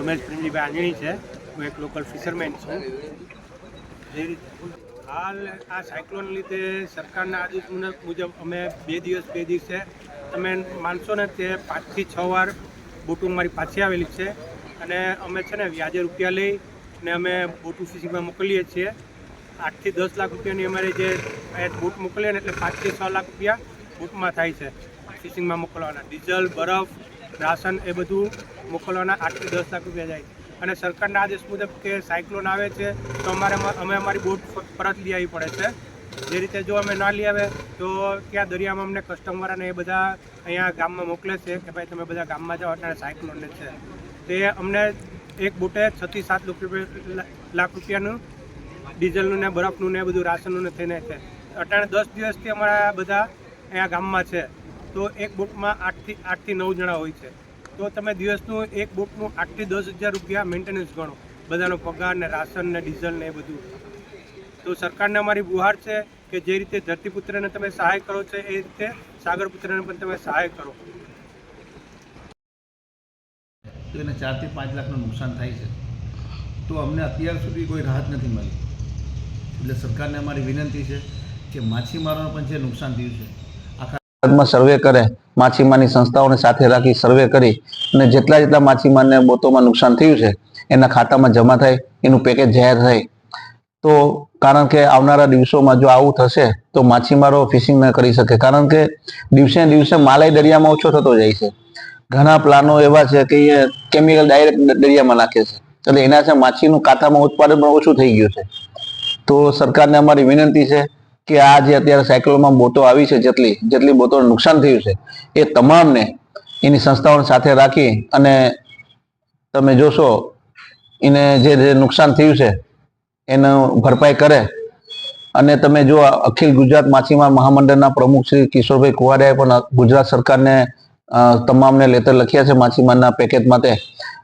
રમેશ પ્રેમજીભાઈ આંજણી છે. હું એક લોકલ ફિશરમેન છું. હાલ આ સાયક્લોન લીધે સરકારના આદેશ મુજબ અમે બે દિવસ, બે દિવસે તમે માનશો ને તે પાંચથી છ વાર બોટું મારી પાછી આવેલી છે અને અમે છે ને વ્યાજે રૂપિયા લઈ ને અમે બોટું ફિશિંગમાં મોકલીએ છીએ. આઠથી દસ લાખ રૂપિયાની અમારે જે બૂટ મોકલીએ ને એટલે પાંચથી છ લાખ રૂપિયા બૂટમાં થાય છે ફિશિંગમાં મોકલવાના. ડીઝલ, બરફ રાશન એ બધું મોકલવાના આઠથી દસ લાખ રૂપિયા જાય. અને સરકારના આદેશ મુજબ કે સાયક્લોન આવે છે, તો અમારે અમે અમારી બોટ પરત લઈ આવવી પડે છે. જે રીતે જો અમે ના લઈ આવે, તો ત્યાં દરિયામાં અમને કસ્ટમરને એ બધા અહીંયા ગામમાં મોકલે છે કે ભાઈ તમે બધા ગામમાં જાઓ અત્યારે સાયક્લોન છે. તે અમને એક બોટે છથી સાત લાખ રૂપિયાનું ડીઝલનું ને બરફનું ને બધું રાશનનું ને થઈને છે. અટાણે દસ દિવસથી અમારા બધા અહીંયા ગામમાં છે. તો એક બોટમાં આઠથી આઠથી નવ જણા હોય છે. તો તમે દિવસનું એક બોટનું આઠથી દસ હજાર રૂપિયા મેન્ટેનન્સ ગણો. બધાનો પગાર ને રાશન ને ડીઝલ ને એ બધું. તો સરકારને અમારી ગુહાર છે કે જે રીતે ધરતીપુત્રને તમે સહાય કરો છો એ રીતે સાગરપુત્રને પણ તમે સહાય કરો. તો એને ચારથી પાંચ લાખનું નુકસાન થાય છે. તો અમને અત્યાર સુધી કોઈ રાહત નથી મળી. એટલે સરકારને અમારી વિનંતી છે કે માછીમારોને પણ જે નુકસાન થયું છે સર્વે કરે, માછીમારની સંસ્થાઓને સાથે રાખી સર્વે કરી અને જેટલા જેટલા માછીમારને બોટોમાં નુકસાન થયું છે, એના ખાતામાં જમા થાય, એનું પેકેજ જાહેર થાય. તો કારણ કે આવનારા દિવસોમાં જો આવું થશે, તો માછીમારો ફિશિંગ ન કરી શકે. કારણ કે દિવસે દિવસે માલાઈ દરિયામાં ઓછો થતો જાય છે. ઘણા પ્લાનો એવા છે કે એ કેમિકલ ડાયરેક્ટ દરિયામાં નાખે છે. એટલે એના છે માછીનું કાંઠામાં ઉત્પાદન પણ ઓછું થઈ ગયું છે. તો સરકારને અમારી વિનંતી છે કે આ જે અત્યારે સાયકલોમાં બોટો આવી છે, જેટલી જેટલી બોટોને નુકસાન થયું છે, એ તમામને એની સંસ્થાઓને સાથે રાખી અને તમે જોશો, એને જે જે નુકસાન થયું છે, એનું ભરપાઈ કરે. અને તમે જો અખિલ ગુજરાત માછીમાર મહામંડળના પ્રમુખ શ્રી કિશોરભાઈ કુવાડિયાએ પણ ગુજરાત સરકારને તમામને લેટર લખ્યા છે માછીમારના પેકેજ માટે.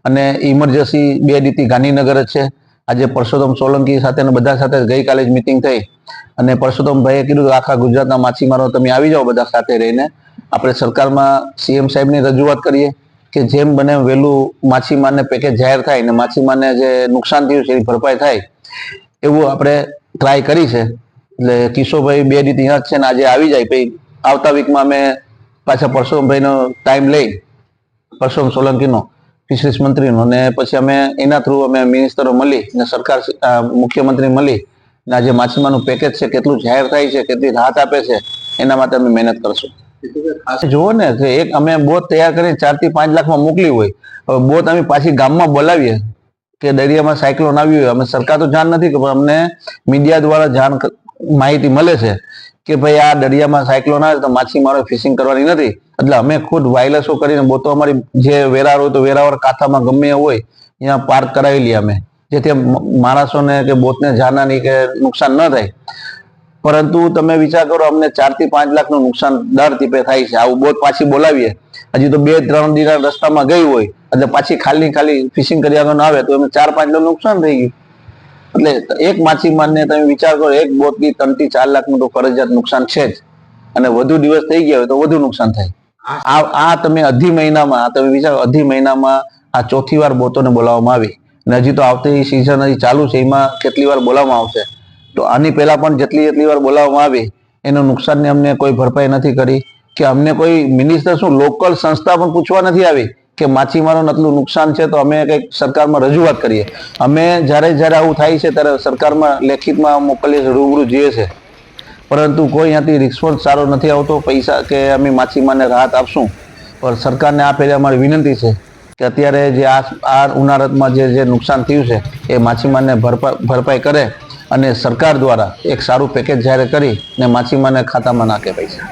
અને ઇમરજન્સી બે રીતે ગાંધીનગર જ છે. આજે પરસોત્તમ સોલંકી સાથે બધા સાથે ગઈકાલે જ મિટિંગ થઈ. અને પરસોત્તમભાઈએ કીધું આખા ગુજરાતના માછીમારો તમે આવી જાઓ બધા સાથે રહીને. આપણે સરકારમાં સીએમ સાહેબની રજૂઆત કરીએ કે જેમ બને વહેલું માછીમારને પેકેજ જાહેર થાય ને માછીમારને જે નુકસાન થયું છે, એની ભરપાઈ થાય, એવું આપણે ટ્રાય કરી છે. એટલે કિશોરભાઈ બે અહીંયા જ છે ને આજે આવી જાય. પછી આવતા વીકમાં અમે પાછા પરસોત્તમભાઈનો ટાઈમ લઈ, પરસોત્તમ સોલંકીનો ફિશરીઝ મંત્રીનો. અને પછી અમે એના થ્રુ અમે મિનિસ્ટરો મળી ને સરકાર મુખ્યમંત્રી મળી ને આજે માછીમારનું પેકેજ છે, કેટલું જાહેર થાય છે, કેટલી રાહત આપે છે, એના માટે અમે મહેનત કરશું. જુઓ ને એક અમે બોટ તૈયાર કરીને ચારથી પાંચ લાખમાં મોકલી હોય, હવે બોટ અમે પાછી ગામમાં બોલાવીએ કે દરિયામાં સાયક્લોન આવ્યું હોય. અમે સરકાર તો જાણ નથી પણ અમને મીડિયા દ્વારા જાણ માહિતી મળે છે કે ભાઈ આ દરિયામાં સાયક્લોન આવે તો માછીમારો ફિશિંગ કરવાની નથી. એટલે અમે ખુદ વાયરલેસો કરીને બોટો અમારી જે વેરાર હોય તો વેરાવળ કાથામાં ગમે હોય, ત્યાં પાર્ક કરાવી લઈએ અમે. જેથી માણસોને કે બોટને જાનહાની કે નુકસાન ન થાય. પરંતુ તમે વિચાર કરો, અમને ચારથી પાંચ લાખનું નુકસાન દર ટીપે થાય છે. આવું બોટ પાછી બોલાવીએ. હજી તો બે, ત્રણ દિના રસ્તામાં ગઈ હોય. એટલે પાછી ખાલી ખાલી ફિશિંગ કર્યા ન આવે, તો એમને ચાર પાંચ લાખ નુકસાન થઈ ગયું. એટલે એક માછીમારને તમે વિચાર કરો, એક બોટની ત્રણથી ચાર લાખનું તો ફરજિયાત નુકસાન છે જ. અને વધુ દિવસ થઈ ગયા હોય તો વધુ નુકસાન થાય. આ આ તમે અઢી મહિનામાં તમે વિચારો, અઢી મહિનામાં આ ચોથી વાર બોટોને બોલાવવામાં આવી. અને હજી તો આવતી સિઝન હજી ચાલુ છે, એમાં કેટલી વાર બોલાવવામાં આવશે? તો આની પહેલાં પણ જેટલી જેટલી વાર બોલાવવામાં આવી, એનું નુકસાનની અમને કોઈ ભરપાઈ નથી કરી. કે અમને કોઈ મિનિસ્ટર શું લોકલ સંસ્થા પણ પૂછવા નથી આવી કે માછીમારોને આટલું નુકસાન છે, તો અમે કંઈક સરકારમાં રજૂઆત કરીએ. અમે જ્યારે જ્યારે આવું થાય છે, ત્યારે સરકારમાં લેખિતમાં મોકલીએ છીએ, રૂબરૂ જઈએ છે પરંતુ કોઈ અહીંયાથી રિસ્પોન્સ સારો નથી આવતો, પૈસા કે અમે માછીમારને રાહત આપશું. પણ સરકારને આ પહેલાં અમારી વિનંતી છે કે અત્યારે જે આ આ ઉનાળામાં જે જે નુકસાન થયું છે, એ માછીમારને ભરપાઈ ભરપાઈ કરે અને સરકાર દ્વારા એક સારું પેકેજ જાહેર કરી ને માછીમારને ખાતામાં નાખે પૈસા.